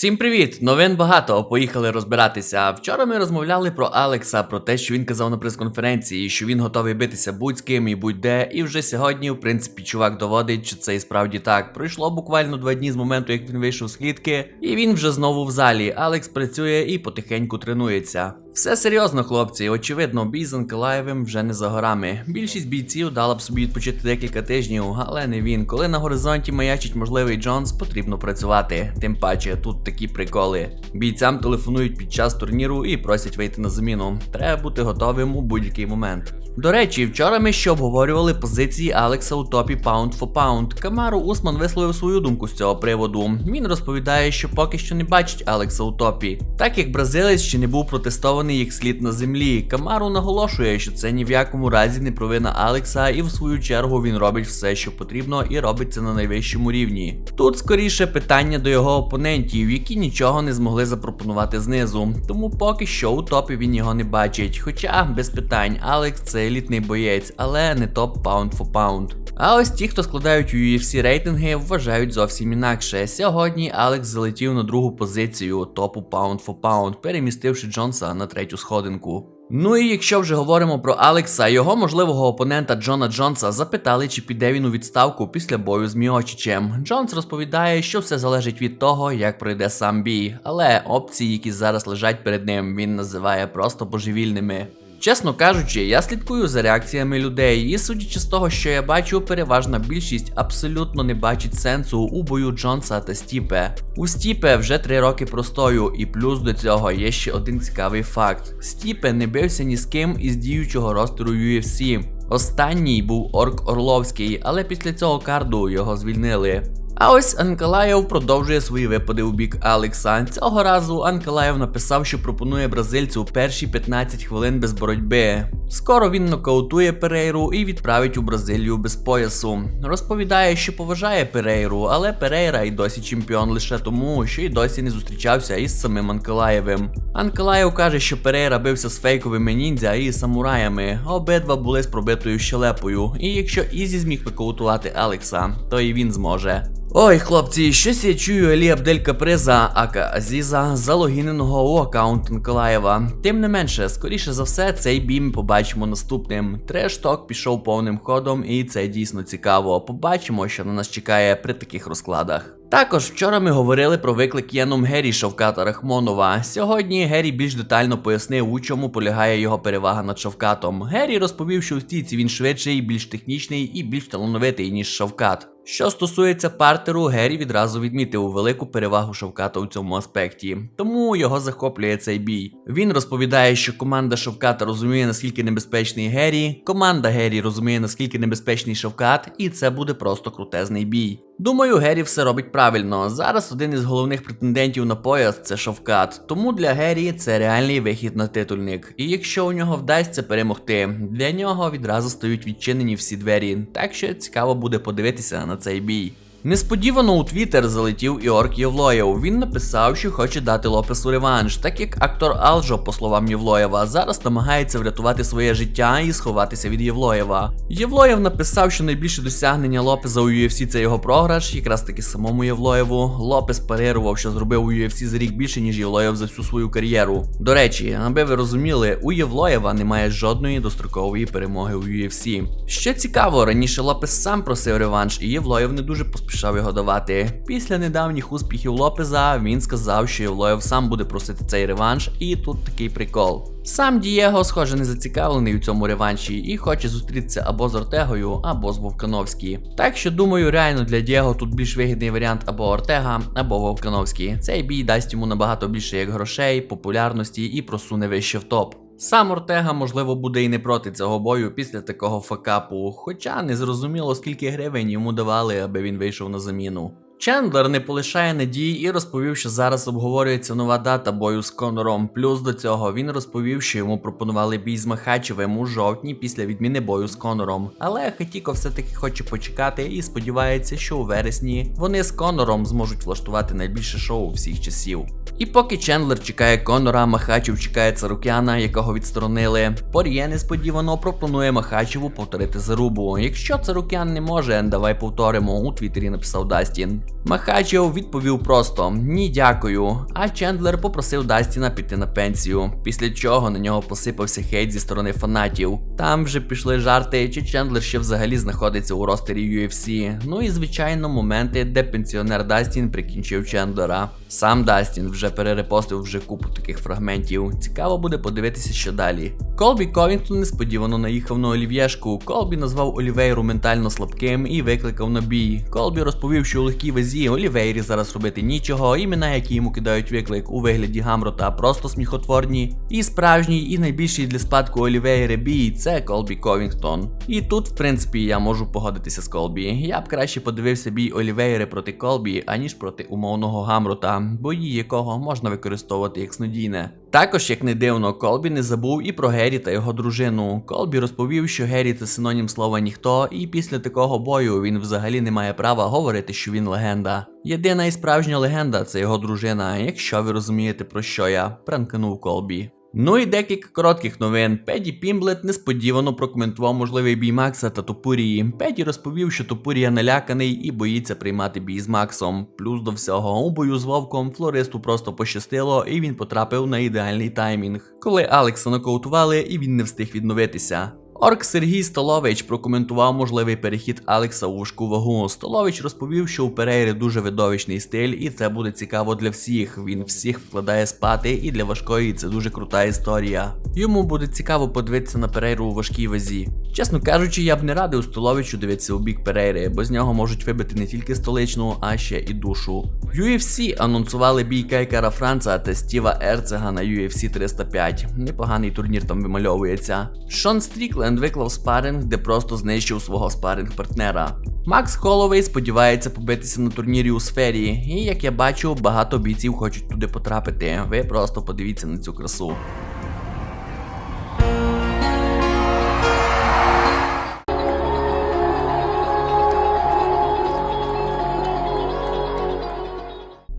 Всім привіт! Новин багато. Поїхали розбиратися. Вчора ми розмовляли про Алекса, про те, що він казав на прес-конференції, що він готовий битися будь-з ким і будь-де. І вже сьогодні, в принципі, чувак доводить, що це і справді так. Пройшло буквально два дні з моменту, як він вийшов з клітки, і він вже знову в залі. Алекс працює і потихеньку тренується. Все серйозно, хлопці. Очевидно, бій з Анкелаєвим вже не за горами. Більшість бійців дала б собі відпочити декілька тижнів, але не він. Коли на горизонті маячить можливий Джонс, потрібно працювати. Тим паче, тут такі приколи. Бійцям телефонують під час турніру і просять вийти на заміну. Треба бути готовим у будь-який момент. До речі, вчора ми ще обговорювали позиції Алекса у топі Pound for Pound. Камару Усман висловив свою думку з цього приводу. Він розповідає, що поки що не бачить Алекса у топі. Так як бразилець ще не був протестований як слід на землі. Камару наголошує, що це ні в якому разі не провина Алекса, і в свою чергу він робить все, що потрібно, і робить це на найвищому рівні. Тут скоріше питання до його опонентів, які нічого не змогли запропонувати знизу. Тому поки що у топі він його не бачить. Хоча без питань, Алекс це елітний боєць, але не топ паунд for паунд. А ось ті, хто складають UFC рейтинги, вважають зовсім інакше. Сьогодні Алекс залетів на другу позицію топу Pound for Pound, перемістивши Джонса на третю сходинку. Ну і якщо вже говоримо про Алекса, його можливого опонента Джона Джонса запитали, чи піде він у відставку після бою з Міочичем. Джонс розповідає, що все залежить від того, як пройде сам бій, але опції, які зараз лежать перед ним, він називає просто божевільними. Чесно кажучи, я слідкую за реакціями людей, і судячи з того, що я бачу, переважна більшість абсолютно не бачить сенсу у бою Джонса та Стіпе. У Стіпе вже три роки простою, і плюс до цього є ще один цікавий факт: Стіпе не бився ні з ким із діючого ростеру UFC. Останній був Орк Орловський, але після цього карду його звільнили. А ось Анкалаєв продовжує свої випади у бік Алекса. Цього разу Анкалаєв написав, що пропонує бразильцю перші 15 хвилин без боротьби. Скоро він нокаутує Перейру і відправить у Бразилію без поясу. Розповідає, що поважає Перейру, але Перейра й досі чемпіон лише тому, що й досі не зустрічався із самим Анкалаєвим. Анкалаєв каже, що Перейра бився з фейковими ніндзя і самураями. Обидва були з пробитою щелепою. І якщо Ізі зміг нокаутувати Алекса, то і він зможе. Ой, хлопці, щось я чую Алі Абдель Каприза, ака Азіза, залогіненого у аккаунт Николаєва. Тим не менше, скоріше за все, цей бій побачимо наступним. Трешток пішов повним ходом, і це дійсно цікаво. Побачимо, що на нас чекає при таких розкладах. Також вчора ми говорили про виклик Єном Гері Шовката Рахмонова. Сьогодні Гері більш детально пояснив, у чому полягає його перевага над Шовкатом. Гері розповів, що у стійці він швидший, більш технічний і більш талановитий, ніж Шовкат. Що стосується партеру, Гері відразу відмітив велику перевагу Шовката у цьому аспекті, тому його захоплює цей бій. Він розповідає, що команда Шовката розуміє, наскільки небезпечний Гері, команда Гері розуміє, наскільки небезпечний Шовкат, і це буде просто крутезний бій. Думаю, Гері все робить правильно. Зараз один із головних претендентів на пояс це Шовкат. Тому для Гері це реальний вихід на титульник. І якщо у нього вдасться перемогти, для нього відразу стають відчинені всі двері. Так що цікаво буде подивитися на цей бій. Несподівано у Твіттер залетів Іорк Євлоєв. Він написав, що хоче дати Лопесу реванш, так як актор Алжо, по словам Євлоєва, зараз намагається врятувати своє життя і сховатися від Євлоєва. Євлоєв написав, що найбільше досягнення Лопеза у UFC це його програш, якраз таки самому Євлоєву. Лопес парирував, що зробив у UFC за рік більше, ніж Євлоєв за всю свою кар'єру. До речі, аби ви розуміли, у Євлоєва немає жодної дострокової перемоги у UFC. Що цікаво, раніше Лопес сам просив реванш, і Євлоєв не дуже поспішав поспішав його давати. Після недавніх успіхів Лопеза він сказав, що Євлоєв сам буде просити цей реванш, і тут такий прикол. Сам Дієго, схоже, не зацікавлений у цьому реванші і хоче зустрітися або з Ортегою, або з Вовкановський. Так що думаю, реально для Дієго тут більш вигідний варіант або Ортега, або Вовкановський. Цей бій дасть йому набагато більше як грошей, популярності і просуне вище в топ. Сам Ортега, можливо, буде і не проти цього бою після такого факапу, хоча не зрозуміло, скільки гривень йому давали, аби він вийшов на заміну. Чендлер не полишає надій і розповів, що зараз обговорюється нова дата бою з Конором. Плюс до цього він розповів, що йому пропонували бій з Махачевим у жовтні після відміни бою з Конором. Але Хатіко все-таки хоче почекати і сподівається, що у вересні вони з Конором зможуть влаштувати найбільше шоу всіх часів. І поки Чендлер чекає Конора, Махачев чекає Царукяна, якого відсторонили. Пор'є несподівано пропонує Махачеву повторити зарубу. Якщо Царукян не може, давай повторимо. У Твіттері написав Дастін. Махачев відповів просто ні, дякую. А Чендлер попросив Дастіна піти на пенсію, після чого на нього посипався хейт зі сторони фанатів. Там вже пішли жарти, чи Чендлер ще взагалі знаходиться у ростері UFC. Ну і звичайно, моменти, де пенсіонер Дастін прикінчив Чендлера. Сам Дастін вже перерепостив вже купу таких фрагментів. Цікаво буде подивитися, що далі. Колбі Ковінгтон несподівано наїхав на Олів'єшку. Колбі назвав Олівейру ментально слабким і викликав на бій. Колбі розповів, що у легкій вазі Олівейрі зараз робити нічого. Імена, які йому кидають виклик у вигляді Гамрота, просто сміхотворні. І справжній, і найбільший для спадку Олівейри бій це Колбі Ковінгтон. І тут, в принципі, я можу погодитися з Колбі. Я б краще подивився бій Олівейри проти Колбі, аніж проти умовного Гамрота, бої якого можна використовувати як снодійне. Також, як не дивно, Колбі не забув і про Геррі та його дружину. Колбі розповів, що Геррі це синонім слова ніхто, і після такого бою він взагалі не має права говорити, що він легенда. Єдина і справжня легенда це його дружина, якщо ви розумієте про що я, пранкнув Колбі. Ну і декілька коротких новин. Педі Пімблет несподівано прокоментував можливий бій Макса та Топурії. Педі розповів, що Топурія наляканий і боїться приймати бій з Максом. Плюс до всього, у бою з Вовком флористу просто пощастило, і він потрапив на ідеальний таймінг, коли Алекса нокаутували і він не встиг відновитися. Орк Сергій Столович прокоментував можливий перехід Алекса у важку вагу. Столович розповів, що у Перейри дуже видовищний стиль, і це буде цікаво для всіх. Він всіх вкладає спати, і для важкої це дуже крута історія. Йому буде цікаво подивитися на Перейру у важкій вазі. Чесно кажучи, я б не радив Столовичу дивитися у бік Перейри, бо з нього можуть вибити не тільки столичну, а ще і душу. В UFC анонсували бій Кейкара Франца та Стіва Ерцега на UFC 305. Непоганий турнір там вимальовується. Шон Стрікленд виклав спаринг, де просто знищив свого спаринг партнера. Макс Холовей сподівається побитися на турнірі у сфері, і як я бачу, багато бійців хочуть туди потрапити. Ви просто подивіться на цю красу.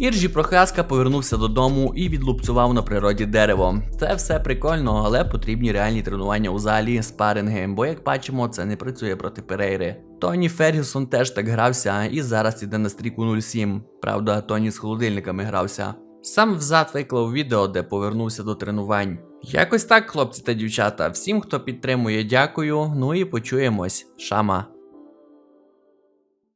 Іржі Прохаска повернувся додому і відлупцював на природі дерево. Це все прикольно, але потрібні реальні тренування у залі, спаринги, бо як бачимо, це не працює проти Перейри. Тоні Фергюсон теж так грався і зараз іде на стріку 07. Правда, Тоні з холодильниками грався. Сам взад виклав відео, де повернувся до тренувань. Якось так, хлопці та дівчата. Всім, хто підтримує, дякую. Ну і почуємось. Шама.